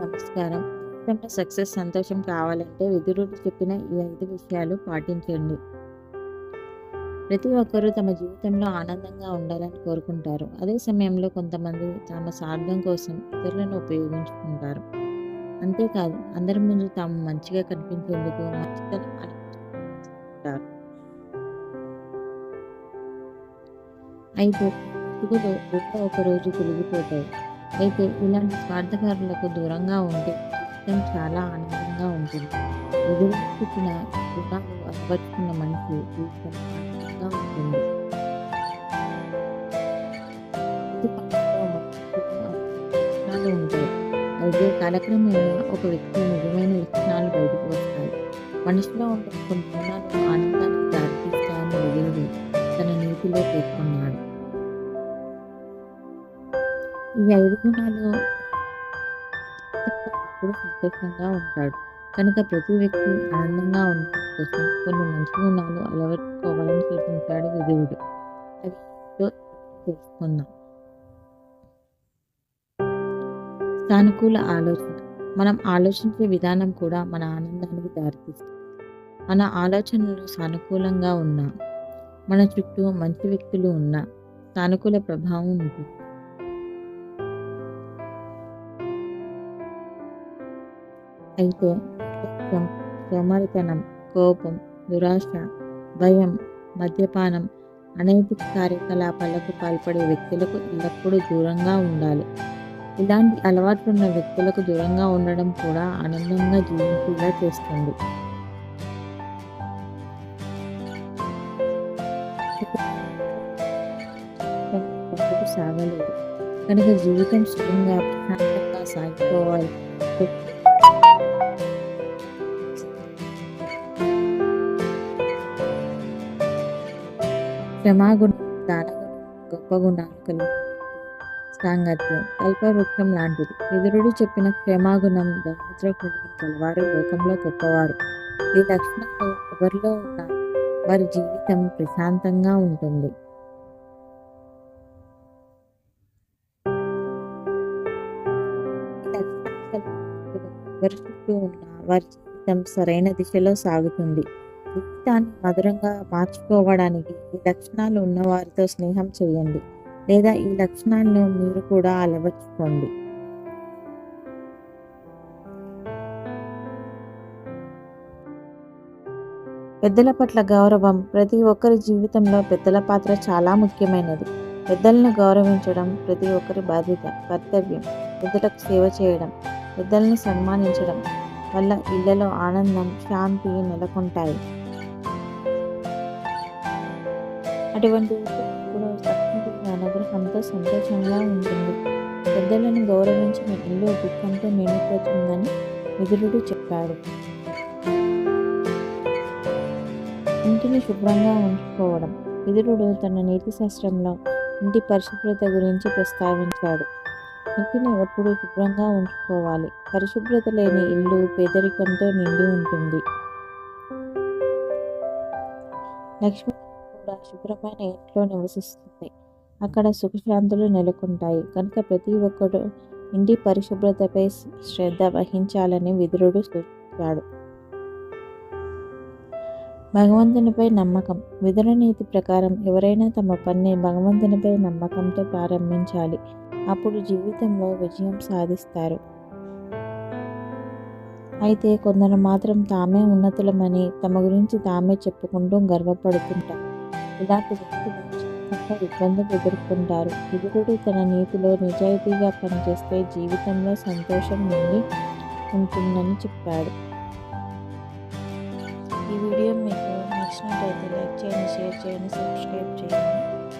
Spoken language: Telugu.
నమస్కారం. జీవితంలో సక్సెస్, సంతోషం కావాలంటే విదురుడు చెప్పిన ఈ ఐదు విషయాలు పాటించండి. ప్రతి ఒక్కరూ తమ జీవితంలో ఆనందంగా ఉండాలని కోరుకుంటారు. అదే సమయంలో కొంతమంది తమ స్వార్థం కోసం ఇతరులను ఉపయోగించుకుంటారు. అంతేకాదు అందరి ముందు తాము మంచిగా కనిపించేందుకు మంచితనం అనిపించుకుంటారు. అయితే ముసుగులో ఒక రోజు తొలగిపోతాయి. అయితే ఇలాంటి స్వార్థపరులకు దూరంగా ఉంటే జీవితం చాలా ఆనందంగా ఉంటుంది. ఎదురు చెప్పిన గుణాలు అలవర్చుకున్న మనిషి జీవితం ఆనందంగా ఉంటుంది. ఉంటాయి. అయితే కాలక్రమేణా ఒక వ్యక్తి నిజమైన లక్షణాలు బయటకు వస్తాయి. మనిషిలో ఉండే కొన్ని గుణాలు ఆనందానికి దారితీస్తాయని విదురుడు తన నీతిలో పేర్కొన్నాడు. ఈ ఐదు గుణాలు ఎప్పుడు సంతోషంగా ఉంటాడు. కనుక ప్రతి వ్యక్తి ఆనందంగా ఉండడం కోసం కొన్ని మంచి గుణాలు అలవర్చుకోవాలని సూచించాడు విధువుడు అది తెలుసుకుందాం. సానుకూల ఆలోచన మనం ఆలోచించే విధానం కూడా మన ఆనందానికి దారితీస్తుంది. మన ఆలోచనలు సానుకూలంగా ఉన్నా, మన చుట్టూ మంచి వ్యక్తులు ఉన్నా సానుకూల ప్రభావం ఉంటుంది. అయితే సోమరితనం, కోపం, దురాశ, భయం, మద్యపానం, అనైతిక కార్యకలాపాలకు పాల్పడే వ్యక్తులకు ఎల్లప్పుడూ దూరంగా ఉండాలి. ఇలాంటి అలవాట్లున్న వ్యక్తులకు దూరంగా ఉండడం కూడా ఆనందంగా జీవించేలా చేస్తుంది. సాగలేదు. కనుక జీవితం సుఖంగా, ప్రశాంతంగా సాగిపోవాలంటే క్షమాగుణం, దానగుణం గొప్ప గుణాలు కలిగిన సాంగత్యం కల్పవృక్షం లాంటిది. ఎదురుడు చెప్పిన క్షమాగుణం, దరిద్ర హృదయం కలవారు లోకంలో గొప్పవారు. ఈ లక్షణాలు ఎవరిలో ఉన్న వారి జీవితం ప్రశాంతంగా ఉంటుంది. ఎవరి చుట్టూ ఉన్న వారి జీవితం సరైన దిశలో సాగుతుంది. జీవితాన్ని మధురంగా మార్చుకోవడానికి ఈ లక్షణాలు ఉన్నవారితో స్నేహం చేయండి. లేదా ఈ లక్షణాలను మీరు కూడా అలవర్చుకోండి. పెద్దల పట్ల గౌరవం ప్రతి ఒక్కరి జీవితంలో పెద్దల పాత్ర చాలా ముఖ్యమైనది. పెద్దలను గౌరవించడం ప్రతి ఒక్కరి బాధ్యత, కర్తవ్యం. పెద్దలకు సేవ చేయడం, పెద్దలను సన్మానించడం వల్ల ఇళ్ళలో ఆనందం, శాంతి నెలకొంటాయి. అటువంటి కూడా లక్ష్మీదేవి అనుగ్రహంతో సంతోషంగా ఉంటుంది. పెద్దలను గౌరవించిన ఇల్లు దుఃఖంతో నిండిపోతుందని విదురుడు చెప్పాడు. ఇంటిని శుభ్రంగా ఉంచుకోవడం విదురుడు తన నీతిశాస్త్రంలో ఇంటి పరిశుభ్రత గురించి ప్రస్తావించాడు. ఇంటిని ఎప్పుడూ శుభ్రంగా ఉంచుకోవాలి. పరిశుభ్రత లేని ఇల్లు పేదరికంతో నిండి ఉంటుంది. లక్ష్మి కూడా శుభ్రమైన ఇంట్లో నివసిస్తుంది. అక్కడ సుఖశాంతులు నెలకొంటాయి. కనుక ప్రతి ఒక్కరు ఇంటి పరిశుభ్రతపై శ్రద్ధ వహించాలని విదురుడు సూచించాడు. భగవంతునిపై నమ్మకం విదుర నీతి ప్రకారం ఎవరైనా తమ పని భగవంతునిపై నమ్మకంతో ప్రారంభించాలి. అప్పుడు జీవితంలో విజయం సాధిస్తారు. అయితే కొందరు మాత్రం తామే ఉన్నతులమని తమ గురించి తామే చెప్పుకుంటూ గర్వపడుతుంటారు. ఇలాంటి వ్యక్తులు జీవితంలో ఇబ్బందులు ఎదుర్కొంటారు. విదురుడు తన నీతిలో నిజాయితీగా పనిచేస్తే జీవితంలో సంతోషం నుండి ఉంటుందని చెప్పాడు. ఈ వీడియో మీకు నచ్చినట్లయితే లైక్ చేయండి, షేర్ చేయండి, సబ్స్క్రైబ్ చేయండి.